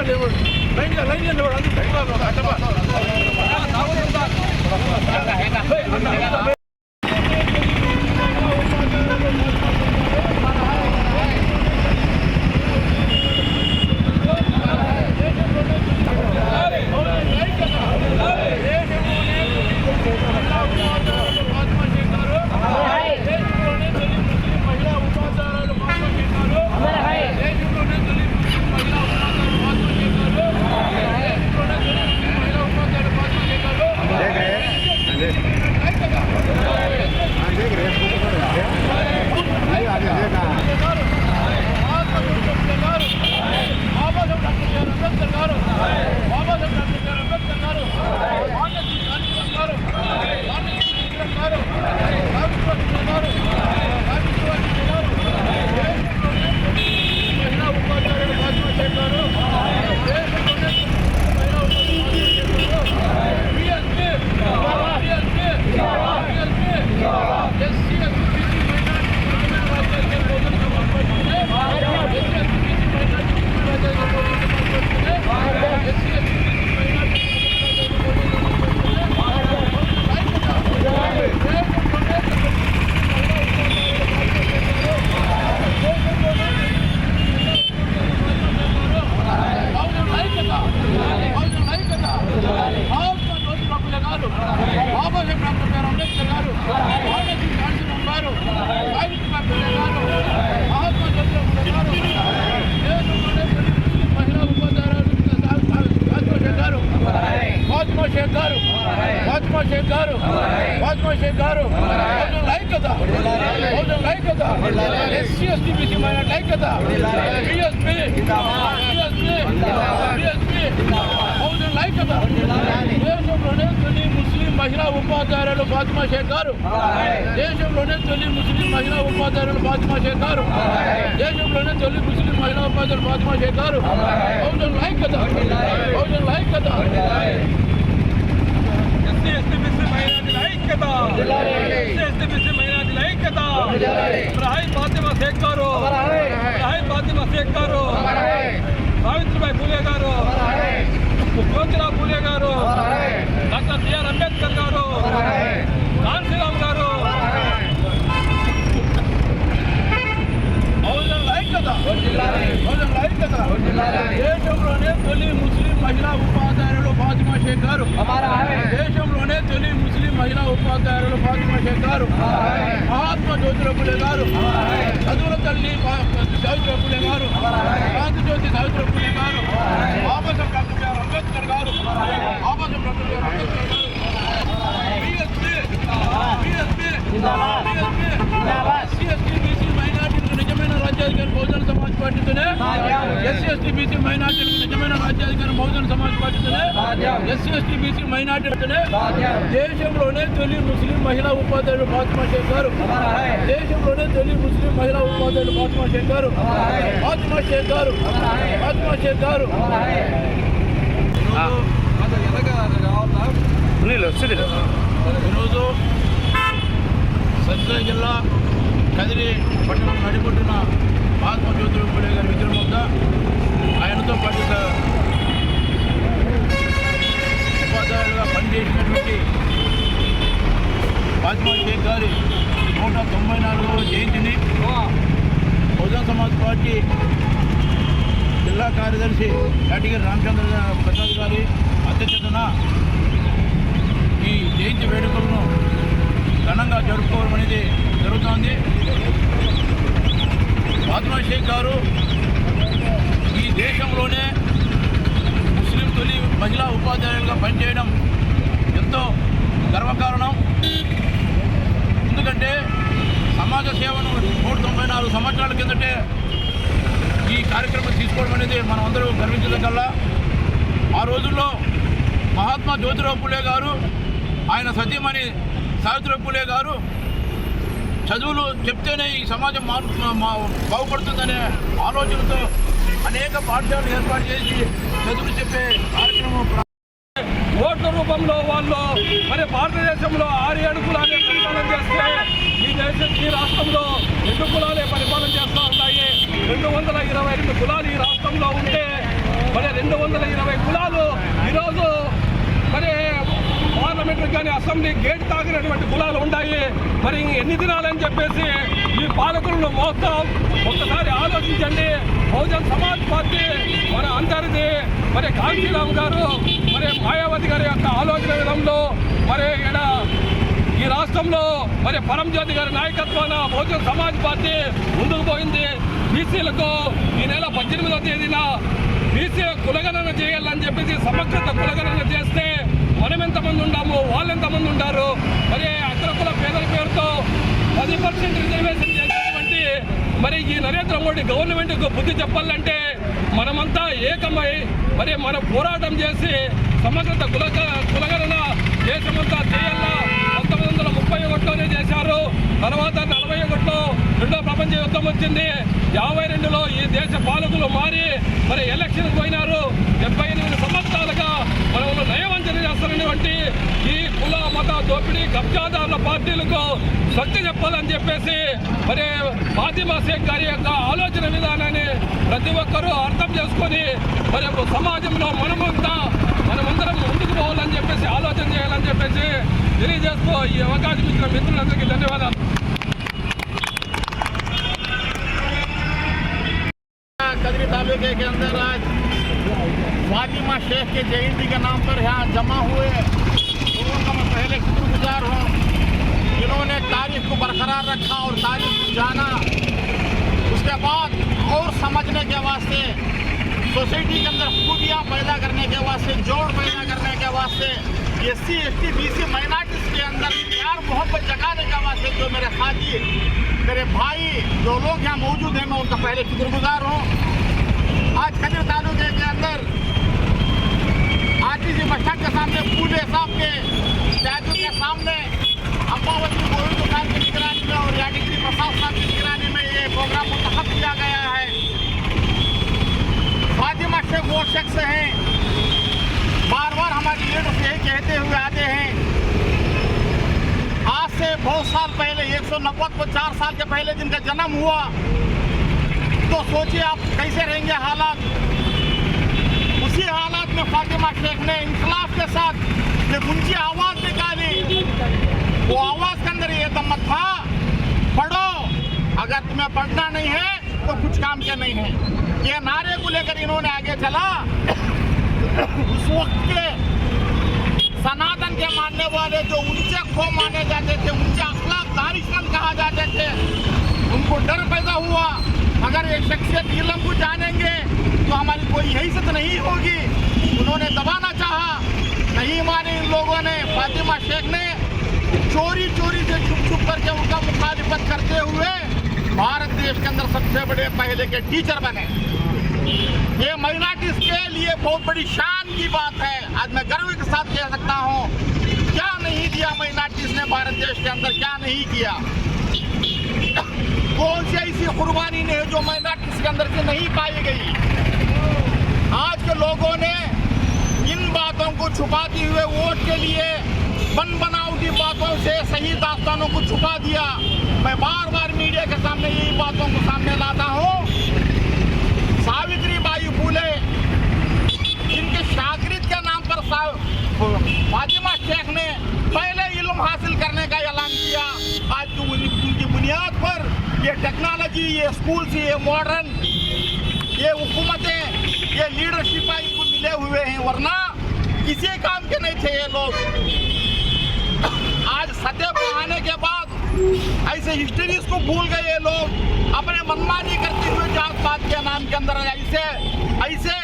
ఇట్లా లైన్గా లేవడు లైన్గా అందుకు ఫాతిమా షేక్ గారు బహుజన ఐక్యత బహుజన ఐక్యత ఎస్సీ ఎస్టీ బీసీ మైనార్టీ ఐక్యత బిఎస్పీ బిఎస్పీ బిఎస్పీ బహుజన ఐక్యత దేశంలోనే తొలి ముస్లిం మహిళా ఉపాధ్యాయురాలు ఫాతిమా షేక్ గారు దేశంలోనే తొలి ముస్లిం మహిళా ఉపాధ్యాయులు ఫాతిమా షేక్ గారు దేశంలోనే తొలి ముస్లిం మహిళా ఉపాధ్యాయులు ఫాతిమా షేక్ గారు బహుజన ఐక్యత బహుజన ఐక్యత ఎస్సీ ఎస్టీ బీసీ మైనార్టీల ఐక్యత ఎస్సీ ఎస్టీ బీసీ మైనార్టీల ఐక్యత రాయ్ ఫాతిమా షేక్ గారు రాయ్ ఫాతిమా షేక్ గారు సావిత్రిబాయి పూలే గారు జ్యోతిరావు పూలే గారు డాక్టర్ బిఆర్ అంబేద్కర్ గారు కాంశీరామ్ గారు బహుజన ఐక్యత బహుజన ఐక్యత దేశంలోనే తొలి ముస్లిం మహిళా ఉపాధ్యాయులు ఫాతిమా షేక్ గారు దేశంలోనే తొలి ముస్లిం మహిళా ఉపాధ్యాయులు ఫాతిమా షేక్ గారు మహాత్మా జ్యోతిరావు ఫులే గారు చదువుల తల్లి ఫా- సావిత్రిబాయి గారు క్రాంతి జ్యోతి సావిత్రిబాయి ఫులే గారు బాబాసాహెబ్ డాక్టర్ బిఆర్ అంబేద్కర్ గారు బాబాసాహెబ్ డాక్టర్ బిఆర్ అంబేద్కర్ గారు. బిఎస్పీ బిఎస్పీ బిఎస్పీ ఎస్సీ నిజమైన రాజ్యాధికారి బహుజన సమాజ్ పార్టీతోనే ఎస్సీ ఎస్టీ బీసీ మైనార్టీలకు నిజమైన రాజ్యాధికారి బహుజన సమాజ్ పార్టీతోనే ఎస్సీ ఎస్టీ బీసీ మైనార్టీలతోనే దేశంలోనే తొలి ముస్లిం మహిళా ఉపాధ్యాయులు ఫాతిమా షేక్ గారు. దేశంలోనే తొలి ముస్లిం మహిళా ఉపాధ్యాయులు ఫాతిమా షేక్ గారు. ఫాతిమా షేక్ గారు. ఫాతిమా షేక్ గారు. ఈరోజు సత్యసాయి జిల్లా కదిరి పట్టణం నడిపొట్టున మహాత్మా జ్యోతిరావు ఫులే గారి విగ్రహం వద్ద ఆయనతో పాటు ఉపాధ్యాయులుగా పనిచేసినటువంటి ఫాతిమా షేక్ గారి నూట తొంభై నాలుగవ జయంతిని బహుజన సమాజ్ పార్టీ జిల్లా కార్యదర్శి యాటిగిరి రామచంద్ర ప్రసాద్ గారి అధ్యక్షతన ఈ జయంతి వేడుకలను ఘనంగా జరుపుకోవడం అనేది జరుగుతోంది. ఫాతిమా షేక్ గారు ఈ దేశంలోనే ముస్లిం తొలి మహిళా ఉపాధ్యాయులుగా పనిచేయడం ఎంతో గర్వకారణం. ఎందుకంటే సమాజ సేవను నూట తొంభై నాలుగు సంవత్సరాల కిందటే ఈ కార్యక్రమం తీసుకోవడం అనేది మనం అందరూ గర్వించదగల్లా ఆ రోజుల్లో మహాత్మా జ్యోతిరావు పులే గారు ఆయన సతీమణి సావిత్రి పులే గారు చదువులు చెప్తేనే ఈ సమాజం మారు బాగుపడుతుందనే ఆలోచనతో అనేక పాఠశాలలు ఏర్పాటు చేసి చదువులు చెప్పే కార్యక్రమం ఓట్ల రూపంలో వాళ్ళు మరి భారతదేశంలో ఆరు ఏడు కులాలే పరిపాలన చేస్తే ఈ దేశం ఈ రాష్ట్రంలో రెండు కులాలే పరిపాలన చేస్తూ ఉన్నాయి రెండు వందల ఇరవై రెండు కులాలు ఈ రాష్ట్రంలో ఉంటే మరి రెండు వందల ఇరవై కులాలు ఈరోజు పార్లమెంట్ కానీ అసెంబ్లీ గేట్ తాగినటువంటి కులాలు ఉన్నాయి. మరి ఎన్ని దినాలని చెప్పేసి ఈ పాలకులను మోస్తాం. ఒక్కసారి ఆలోచించండి. బహుజన్ సమాజ్ పార్టీ మన అందరిది. మరి కాంచీరామ్ గారు మరి మాయావతి గారి యొక్క ఆలోచన విధంలో మరి ఇక్కడ ఈ రాష్ట్రంలో మరి పరంజ్యోతి గారి నాయకత్వాన బహుజన్ సమాజ్ పార్టీ ముందుకు పోయింది. బీసీలకు ఈ నెల పద్దెనిమిదవ తేదీన బీసీ కులగణన చేయాలని చెప్పేసి సమగ్రత కులగణన చేస్తే మనం ఎంతమంది ఉన్నాము వాళ్ళు ఎంతమంది ఉంటారు మరి అగ్రకుల పేదల పేరుతో పది పర్సెంట్ రిజర్వేషన్ చేసేటువంటి మరి ఈ నరేంద్ర మోడీ గవర్నమెంట్ బుద్ధి చెప్పాలంటే మనమంతా ఏకమై మరి మనం పోరాటం చేసి సమగ్రత కుల కులగణన దేశమంతా చేయాలా? పంతొమ్మిది వందల ముప్పై ఒకటిలోనే చేశారు. తర్వాత నలభై ఒకటిలో రెండో ప్రపంచ యుద్ధం వచ్చింది. యాభై రెండులో ఈ దేశ పాలకులు మారి మరి ఎలక్షన్ పోయినారు. దోపిడీ కబ్జాదారుల పార్టీలకు సత్య చెప్పాలని చెప్పేసి మరి ఫాతిమా షేక్ గారి యొక్క ఆలోచన విధానాన్ని ప్రతి ఒక్కరూ అర్థం చేసుకొని మరి ఒక సమాజంలో మనమంతా మనమందరం ముందుకు పోవాలని చెప్పేసి ఆలోచన చేయాలని చెప్పేసి తెలియజేస్తూ ఈ అవకాశం ఇచ్చిన మిత్రులందరికీ ధన్యవాదాలు कदरी तालुके के अंदर आज फातिमा शेख के जयंती के नाम पर यहाँ जमा हुए पहले शुक्रगुजार हूँ। जिन्होंने तारीख को बरकरार रखा और तारीख को जाना। उसके बाद और समझने के वास्ते, सोसाइटी के अंदर खूबियाँ पैदा करने के वास्ते, जोड़ पैदा करने के वास्ते S C S T B C minorities के अंदर प्यार, मोहब्बत जगाने के वास्ते जो मेरे साथी मेरे भाई, जो लोग यहाँ मौजूद हैं, मैं उनका पहले शुक्रगुजार हूँ। आज खजर तालुके के अंदर बस स्टैंड के सामने फूले साहब के स्टैचू के सामने। अम्बावती गोविंद दुकान की निगरानी में और यादगिरी प्रसाद साहब की निगरानी में ये प्रोग्राम मुंतखब किया गया है। फातिमा शेख वो शख्स हैं। बार बार हमारे लीडर्स यही कहते हुए आते हैं। आज से बहुत साल पहले, एक सौ नब्बे को चार साल के पहले जिनका जन्म हुआ तो सोचिए आप कैसे रहेंगे हालात उसी हालात में फातिमा शेख ने इंकलाब के साथ एक ऊँची आवाज़ निकाली। वो आवाज़ के अंदर ये दमत था, पढ़ो, अगर तुम्हें पढ़ना नहीं है तो कुछ काम के नहीं है। ये नारे को लेकर इन्होंने आगे चला। उस वक्त के सनातन के मानने वाले जो ऊँचे खो माने जाते थे, ऊँचे अखलाक दारिशमंद कहा जाते थे, उनको डर पैदा हुआ। अगर ये शख्सियत इलम को जानेंगे तो हमारी कोई हैसियत नहीं होगी। उन्होंने दबाना चाहा। नहीं माने इन लोगों ने। फातिमा शेख ने चोरी चोरी से छुप छुप करके उनका मुखालिफत करते हुए भारत देश के अंदर सबसे बड़े पहले के टीचर बने। ये माइनॉरिटीज के लिए बहुत बड़ी शान की बात है। आज मैं गर्व के साथ कह सकता हूँ, क्या नहीं दिया माइनॉरिटीज ने भारत देश के अंदर, क्या नहीं किया? कौन सी ऐसी कुर्बानी ने जो माइनॉरिटीज के अंदर से नहीं पाई गई? आज के लोगों ने बातों को छुपाते हुए वोट के लिए बन बनावटी बातों से सही दास्तानों को छुपा दिया। मैं बार बार मीडिया के सामने यही बातों को सामने लाता हूँ। सावित्री बाई फूले, जिनके शागिर्द के नाम पर सा- फातिमा शेख ने पहले इलम हासिल करने का ऐलान किया। आज की उन- उनकी बुनियाद पर ये टेक्नोलॉजी ये स्कूल ये मॉडर्न ये हुकूमतें, ये लीडरशिप इनको मिले हुए हैं। वरना किसी काम के नहीं थे ये लोग। आज सत्य आने के बाद ऐसे हिस्ट्रीज को भूल गए ये लोग। अपने मनमानी करते हुए जात पात के नाम के अंदर ऐसे ऐसे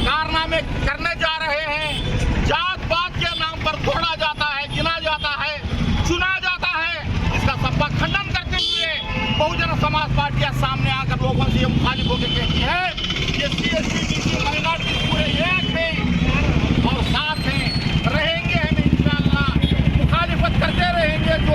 कारनामे करने जा रहे हैं। जात पात के नाम पर तोड़ा जाता है, गिना जाता है, चुना जाता है। इसका सबका खंडन करते हुए बहुजन समाज पार्टी सामने आकर लोगों से मुखालिफ होकर कहती है सी एस सी पूरे एक हैं और साथ हैं रहेंगे हम इंशाल्लाह मुखालिफत करते रहेंगे जो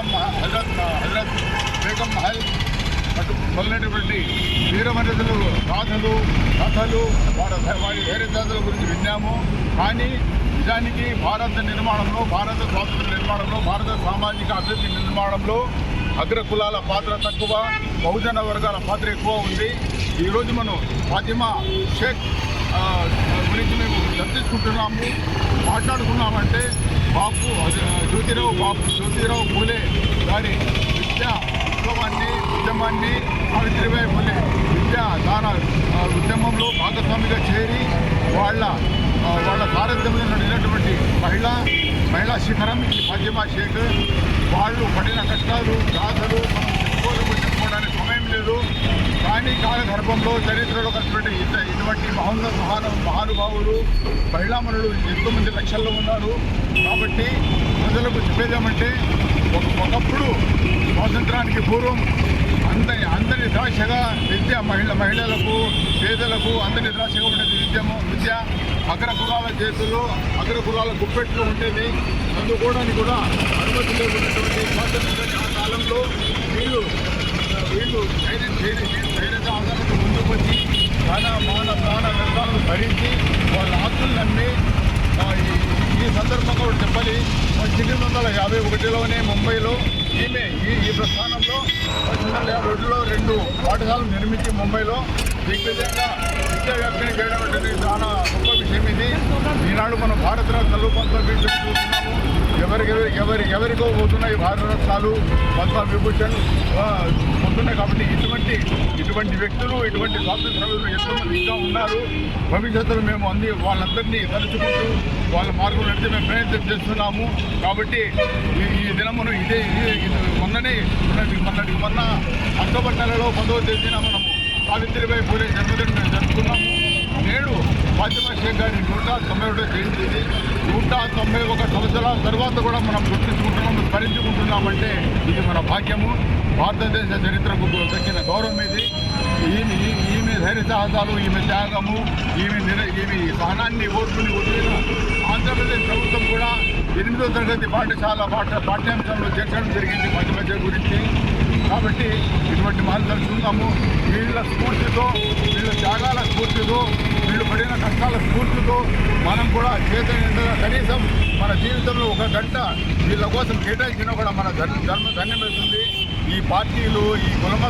మొదలైనటువంటి వీరమర్యాదలు గాథలు కథలు వారి వారి వేరే జాతుల గురించి విన్నాము. కానీ నిజానికి భారత నిర్మాణంలో భారత స్వాతంత్ర నిర్మాణంలో భారత సామాజిక అభివృద్ధి నిర్మాణంలో అగ్ర కులాల పాత్ర తక్కువ బహుజన వర్గాల పాత్ర ఎక్కువ ఉంది. ఈరోజు మనం ఫాతిమా షేక్ గురించి మేము చర్చించుకుంటున్నాము. మాట్లాడుకున్నామంటే బాపు జ్యోతిరావు బాపు జ్యోతిరావు పూలే గారి విద్య ఉద్యమాన్ని ఉద్యమాన్ని సావిత్రిబాయి పూలే విద్యా దాన ఉద్యమంలో భాగస్వామిగా చేరి వాళ్ళ వాళ్ళ సారథ్యంలో నడిచినటువంటి మహిళ మహిళా శిఖరం ఈ ఫాతిమా షేక్. వాళ్ళు పడిన కష్టాలు గాథలు మనం చెప్పుకోలేము చెప్పుకోవడానికి సమయం లేదు. కానీ కాలగర్భంలో చరిత్రలో కలిసినటువంటి ఇంత ఇటువంటి మహోన్నత మహాను మహానుభావులు మహిళామణులు ఎంతోమంది లక్షల్లో ఉన్నారు. కాబట్టి ప్రజలకు చెప్పేదేమంటే ఒకప్పుడు స్వాతంత్రానికి పూర్వం అందరి అందరి ద్రాక్షగా విద్య మహిళ మహిళలకు పేదలకు అందరి ద్రాక్షగా ఉండేది విద్యము విద్య. అగ్ర కులాల చేతుల్లో అగ్ర కులాల గుప్పెట్లు ఉండేది. అందుకోవడానికి కూడా అనుమతి లేకున్నటువంటి స్వాతంత్ర కాలంలో వీళ్ళు వీళ్ళు ధైర్యం చేయడం ఆధారంగా ముందుకు వచ్చి ప్రాణ మాన ప్రాణ వ్యర్థాలను భరించి వాళ్ళ ఆస్తులు నమ్మి ఈ- ఈ సందర్భంగా ఒకటి చెప్పాలి. పద్దెనిమిది వందల యాభై ఒకటిలోనే ముంబైలో ఈమె ఈ ఈ ప్రస్థానంలో పద్దెనిమిది వందల యాభై ఒకటిలో రెండు పాఠశాలలు నిర్మించి ముంబైలో దిగ్విజయంగా విద్యా వ్యాప్తిని చేయడం అనేది చాలా గొప్ప విషయం ఇది. ఈనాడు మనం భారతరత్నలు పద్మ విభూషణ్ చూస్తున్నాము ఎవరికి ఎవరి ఎవరికో పోతున్నాయి భారతరత్నాలు పద్మ విభూషణ్ పోతున్నాయి కాబట్టి ఇటువంటి ఇటువంటి వ్యక్తులు ఇటువంటి స్వాతంత్ర ఎంతోమంది ఇంకా ఉన్నారు. భవిష్యత్తులో మేము అంది వాళ్ళందరినీ తలుచుకుంటూ వాళ్ళ మార్గం నడిచి మేము ప్రయత్నం చేస్తున్నాము. కాబట్టి ఈ ఈ దినమును ఇదే ఇదే మొన్ననే మొన్నటి మొన్నటి మొన్న అక్టోబర్ నెలలో పదవ తేదీన మనము సావిత్రిబాయి పూలే జన్మదినం మేము జరుపుకున్నాము నేడు ఫాతిమా గారి నూట తొంభై ఒకటో జయంతి ఇది. నూట తొంభై ఒక సంవత్సరాల తర్వాత కూడా మనం గుర్తించుకుంటున్నాం స్మరించుకుంటున్నామంటే ఇది మన భాగ్యము. భారతదేశ చరిత్రకు దక్కిన గౌరవం ఇది. ఈమె ఈమె ధైర్య సాహసాలు ఈమె త్యాగము ఈమె నిర ఈమె సహనాన్ని ఓర్పుని వదిలిన ఆంధ్రప్రదేశ్ ప్రభుత్వం కూడా ఎనిమిదో తరగతి పాఠశాల పాఠ పాఠ్యాంశంలో చేర్చడం జరిగింది మధ్య మధ్య గురించి. కాబట్టి ఇటువంటి మార్గాలు తలుచుకుందాము వీళ్ళ స్ఫూర్తితో వీళ్ళ త్యాగాల స్ఫూర్తితో వీళ్ళు పడిన కష్టాల స్ఫూర్తితో మనం కూడా చేత కనీసం మన జీవితంలో ఒక గంట వీళ్ళ కోసం కేటాయించినా కూడా మన ధర్మ ధర్మ ధన్యమవుతుంది. ఈ పార్టీలు ఈ కులమ